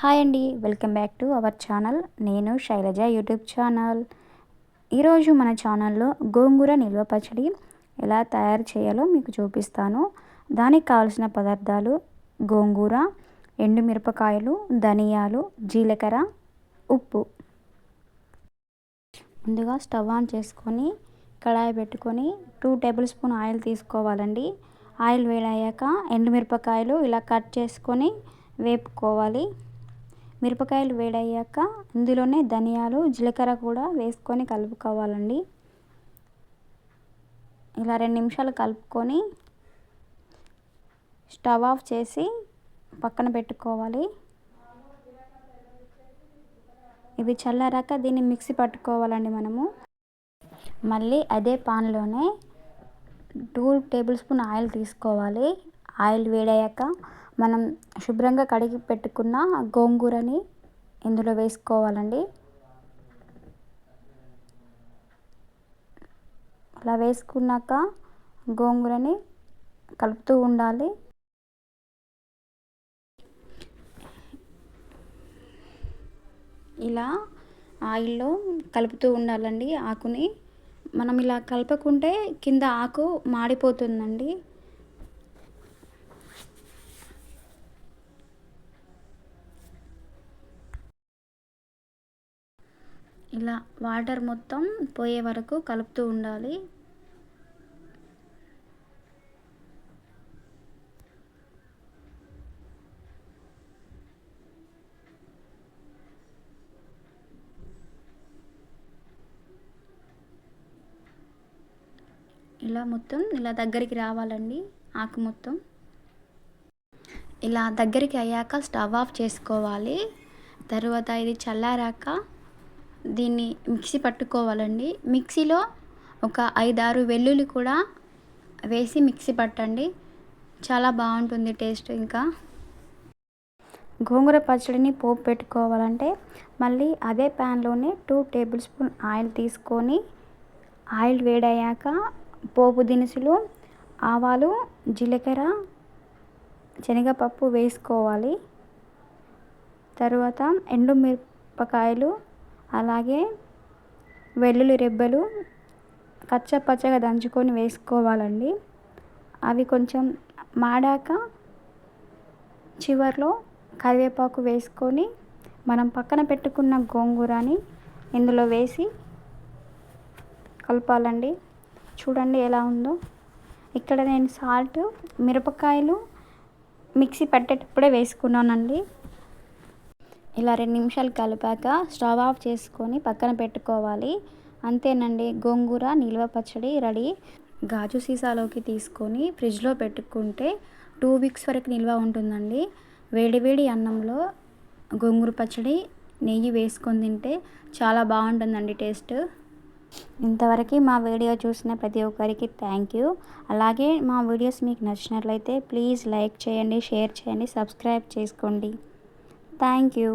Hi అండి welcome back to our channel. నేను Shailaja YouTube channel. ఈరోజు మన ఛానల్లో గోంగూర నిల్వ పచ్చడి ఎలా తయారు చేయాలో మీకు చూపిస్తాను. దానికి కావాల్సిన పదార్థాలు గోంగూర ఎండుమిరపకాయలు ధనియాలు జీలకర్ర ఉప్పు. ముందుగా స్టవ్ ఆన్ చేసుకొని కడాయి పెట్టుకొని టూ టేబుల్ స్పూన్ ఆయిల్ తీసుకోవాలండి. ఆయిల్ వేడయ్యాక ఎండుమిరపకాయలు ఇలా కట్ చేసుకొని వేపుకోవాలి. మిరపకాయలు వేడయ్యాక ఇందులోనే ధనియాలు జీలకర్ర కూడా వేసుకొని కలుపుకోవాలండి. ఇలా రెండు నిమిషాలు కలుపుకొని స్టవ్ ఆఫ్ చేసి పక్కన పెట్టుకోవాలి. ఇవి చల్లారాక దీన్ని మిక్సీ పట్టుకోవాలండి మనము. మళ్ళీ అదే పాన్లోనే టూ టేబుల్ స్పూన్ ఆయిల్ తీసుకోవాలి. ఆయిల్ వేడయ్యాక మనం శుభ్రంగా కడిగి పెట్టుకున్న గోంగూరని ఇందులో వేసుకోవాలండి. అలా వేసుకున్నాక గోంగూరని కలుపుతూ ఉండాలి. ఇలా ఆయిల్లో కలుపుతూ ఉండాలండి ఆకుని. మనం ఇలా కలపకుంటే కింద ఆకు మాడిపోతుందండి. ఇలా వాటర్ మొత్తం పోయే వరకు కలుపుతూ ఉండాలి. ఇలా మొత్తం ఇలా దగ్గరికి రావాలండి ఆకు మొత్తం. ఇలా దగ్గరికి అయ్యాక స్టవ్ ఆఫ్ చేసుకోవాలి. తర్వాత ఇది చల్లారాక దీన్ని మిక్సీ పట్టుకోవాలండి. మిక్సీలో ఒక ఐదారు వెల్లుల్లి కూడా వేసి మిక్సీ పట్టండి. చాలా బాగుంటుంది టేస్ట్ ఇంకా. గోంగూర పచ్చడిని పోపు పెట్టుకోవాలంటే మళ్ళీ అదే ప్యాన్లోనే టూ టేబుల్ స్పూన్ ఆయిల్ తీసుకొని ఆయిల్ వేడయ్యాక పోపు దినుసులు ఆవాలు జీలకర్ర శనగపప్పు వేసుకోవాలి. తరువాత ఎండుమిరపకాయలు అలాగే వెల్లుల్లి రెబ్బలు పచ్చ పచ్చగా దంచుకొని వేసుకోవాలండి. అవి కొంచెం మాడాక చివరిలో కరివేపాకు వేసుకొని మనం పక్కన పెట్టుకున్న గోంగూరని ఇందులో వేసి కలపాలండి. చూడండి ఎలా ఉందో. ఇక్కడ నేను సాల్ట్ మిరపకాయలు మిక్సీ పట్టేటప్పుడే వేసుకున్నానండి. ఇలా రెండు నిమిషాలు కలిపాక స్టవ్ ఆఫ్ చేసుకొని పక్కన పెట్టుకోవాలి. అంతేనండి గోంగూర నిల్వ పచ్చడి రెడీ. గాజు సీసాలోకి తీసుకొని ఫ్రిడ్జ్లో పెట్టుకుంటే టూ వీక్స్ వరకు నిల్వ ఉంటుందండి. వేడివేడి అన్నంలో గోంగూర పచ్చడి నెయ్యి వేసుకొని తింటే చాలా బాగుంటుందండి టేస్ట్. ఇంతవరకు మా వీడియో చూసిన ప్రతి ఒక్కరికి థ్యాంక్ యూ. అలాగే మా వీడియోస్ మీకు నచ్చినట్లయితే ప్లీజ్ లైక్ చేయండి షేర్ చేయండి సబ్స్క్రైబ్ చేసుకోండి. Thank you